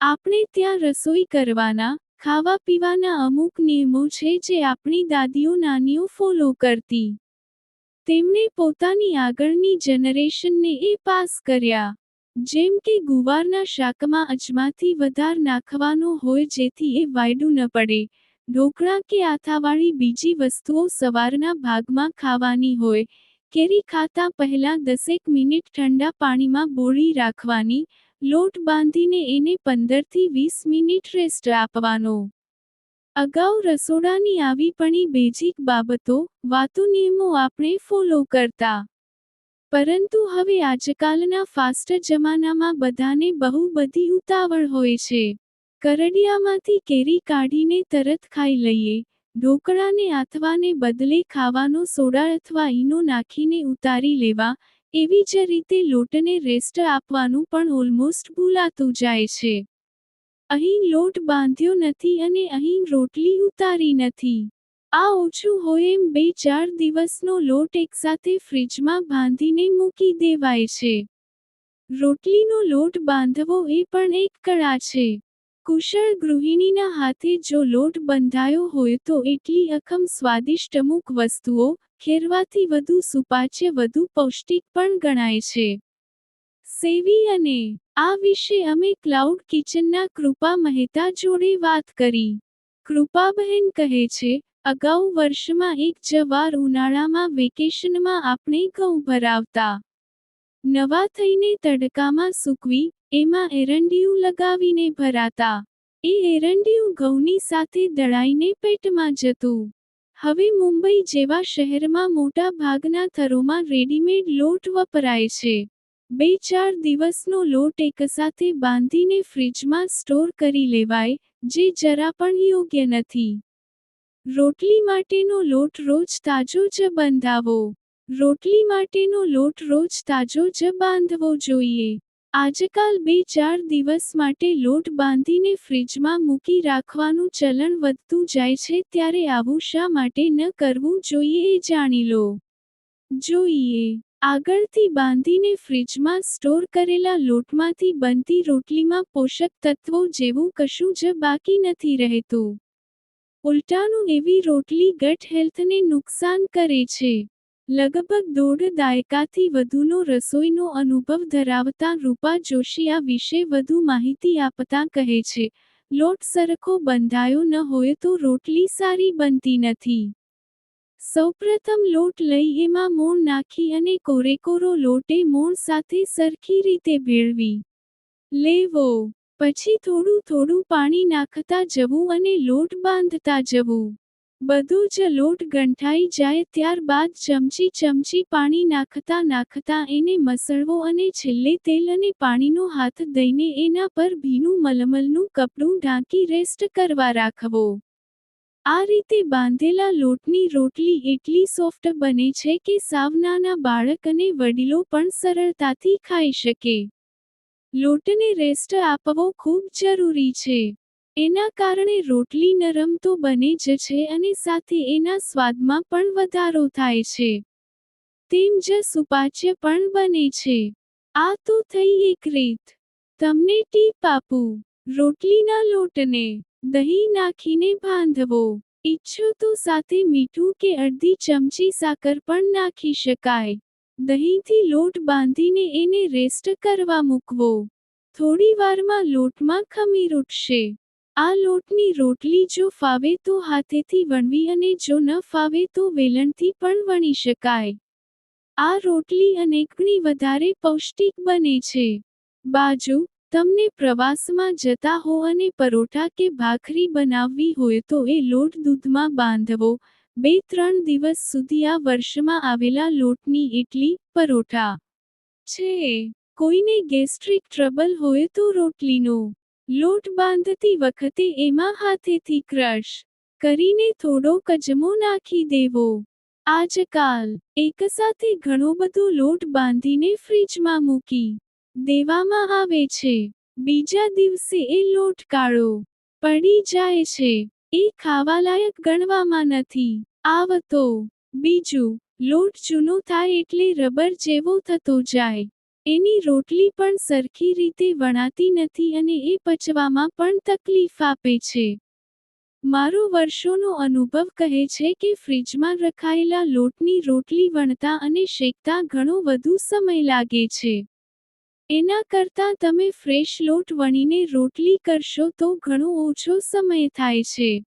આપણે ત્યાં રસોઈ કરવાના ખાવા પીવાના અમુક નિયમો છે જે આપણી દાદીઓ નાનીઓ ફોલો કરતી. તેમણે પોતાની આગળની જનરેશનને એ પાસ કર્યા. જેમ કે ગુવારના શાકમાં અજમાથી વધાર નાખવાનો હોય જેથી એ વાયડું ન પડે. ઢોકળા કે આથાવાળી બીજી વસ્તુઓ સવારના ભાગમાં ખાવાની હોય. કેરી ખાતા પહેલા દસેક મિનિટ ઠંડા પાણીમાં બોળી રાખવાની લોટ બાંધીને એને પંદરથી વીસ મિનિટ રેસ્ટ આપવાનો. અગાઉ રસોડાની આવી પણી બેઝિક બાબતો, વાતો નિયમો આપણે ફોલો કરતા. પરંતુ હવે આજકાલના ફાસ્ટ જમાનામાં બધાને બહુ બધી ઉતાવળ હોય છે. કરડિયામાંથી કેરી કાઢીને તરત ખાઈ લઈએ, ઢોકળાને આથવાને બદલે ખાવાનો સોડા અથવા ઈનો નાખીને ઉતારી લેવા એવી જ રીતે લોટને રેસ્ટ આપવાનું પણ ઓલમોસ્ટ ભૂલાતું જાય છે. અહીં લોટ બાંધ્યો નથી અને અહીં રોટલી ઉતારી નથી. આ ઓછું હોય એમ બે ચાર દિવસનો લોટ એકસાથે ફ્રિજમાં બાંધીને મૂકી દેવાય છે. રોટલીનો લોટ બાંધવો એ પણ એક કળા છે. કુશળ ગૃહિણીના હાથે જો લોટ બંધાયો હોય તો એટલી અખમ સ્વાદિષ્ટ અમુક વસ્તુઓ ખેરવાથી વધુ સુપાચ્ય, વધુ પૌષ્ટિક પણ ગણાય છે. સેવી અને આ વિશે અમે ક્લાઉડ કિચનના કૃપા મહેતા જોડે વાત કરી. કૃપાબહેન કહે છે, અગાઉ વર્ષમાં એક જવાર ઉનાળામાં વેકેશનમાં આપણે ઘઉં ભરાવતા. નવા થઈને તડકામાં સૂકવી એમાં એરંડિયું લગાવીને ભરાતા. એ એરંડિયું ઘઉંની સાથે દળાઈને પેટમાં જતું. હવે મુંબઈ જેવા શહેરમાં મોટા ભાગના થરોમાં રેડીમેડ લોટ વપરાય છે. બે ચાર દિવસનો લોટ એકસાથે બાંધીને ફ્રિજમાં સ્ટોર કરી લેવાય, જે જરા પણ યોગ્ય નથી. રોટલી માટેનો લોટ રોજ તાજો જ બંધાવો. રોટલી માટેનો લોટ રોજ તાજો જ બાંધવો જોઈએ. આજકાલ બે ચાર દિવસ માટે લોટ બાંધીને ફ્રિજમાં મૂકી રાખવાનું ચલણ વધતું જાય છે ત્યારે આવું શા માટે ન કરવું જોઈએ એ જાણી લો. જોઈએ. આગળથી બાંધીને ફ્રિજમાં સ્ટોર કરેલા લોટમાંથી બનતી રોટલીમાં પોષક તત્વો જેવું કશું જ બાકી નથી રહેતું. ઉલટાનું એવી રોટલી ગટ હેલ્થને નુકસાન કરે છે. લગભગ દોઢ દાયકાથી વધુનો રસોઈનો અનુભવ ધરાવતા રૂપા જોશી આ વિશે વધુ માહિતી આપતા કહે છે, લોટ સરખો બંધાયો ન હોય તો રોટલી સારી બનતી નથી. સૌપ્રથમ લોટ લઈ એમાં મોણ નાખી અને કોરેકોરો લોટે મોણ સાથે સરખી રીતે ભેળવી. લેવો. પછી થોડું થોડું પાણી નાખતા જવું અને લોટ બાંધતા જવું. બધું જ લોટ ગંઠાઈ જાય ત્યારબાદ ચમચી ચમચી પાણી નાખતા નાખતા એને મસળવો અને છેલ્લે તેલ અને પાણીનો હાથ દઈને એના પર ભીનું મલમલનું કપડું ઢાંકી રેસ્ટ કરવા રાખવો. આ રીતે બાંધેલા લોટની રોટલી એટલી સોફ્ટ બને છે કે સાવ નાના બાળક અને વડીલો પણ સરળતાથી ખાઈ શકે. લોટને રેસ્ટ આપવો ખૂબ જરૂરી છે. એના કારણે રોટલી નરમ તો બને જ છે અને સાથે એના સ્વાદમાં પણ વધારો થાય છે. તેમ જ સુપાચ્ય પણ બને છે. આ તો થઈ એક રીત. તમને ટીપ આપું. રોટલીના લોટને દહીં નાખીને બાંધવો. ઈચ્છો તો સાથે મીઠું કે અડધી ચમચી સાકર પણ નાખી શકાય. દહીંથી લોટ બાંધીને એને રેસ્ટ કરવા મૂકવો. થોડી વારમાં લોટમાં ખમીર ઉઠશે આ લોટની રોટલી જો ફાવે તો હાથેથી વણવી અને જો ન ફાવે તો વેલણથી પણ વણી શકાય. આ રોટલી અનેકણી વધારે પૌષ્ટિક બને છે. બાજુ, તમને પ્રવાસમાં જતા હો અને પરોઠા કે ભાખરી બનાવવી હોય તો એ લોટ દૂધમાં બાંધવો. બે ત્રણ દિવસ સુધી આ વર્ષમાં આવેલા લોટની ઇડલી, પરોઠા. છે. કોઈને ગેસ્ટ્રિક ટ્રબલ હોય તો રોટલીનો લોટ બાંધતી વખતે એમાં હાથેથી ક્રશ કરીને થોડો કજમો નાખી દેવો. આજકાલ એકસાથે ઘણો બધો લોટ બાંધીને ફ્રિજમાં મૂકી દેવામાં આવે છે. બીજા દિવસે એ લોટ કાળો પડી જાય છે. એ ખાવાલાયક ગણવામાં નથી આવતો. બીજું, લોટ જૂનો થાય એટલે રબર જેવો થતો જાય. એની રોટલી પણ સરખી રીતે વણાતી નથી અને એ પચવામાં પણ તકલીફ આપે છે. મારો વર્ષોનો અનુભવ કહે છે કે ફ્રિજમાં રખાયેલા લોટની રોટલી વણતા અને શેકતા ઘણો વધુ સમય લાગે છે. એના કરતાં તમે ફ્રેશ લોટ વણીને રોટલી કરશો તો ઘણો ઓછો સમય થાય છે.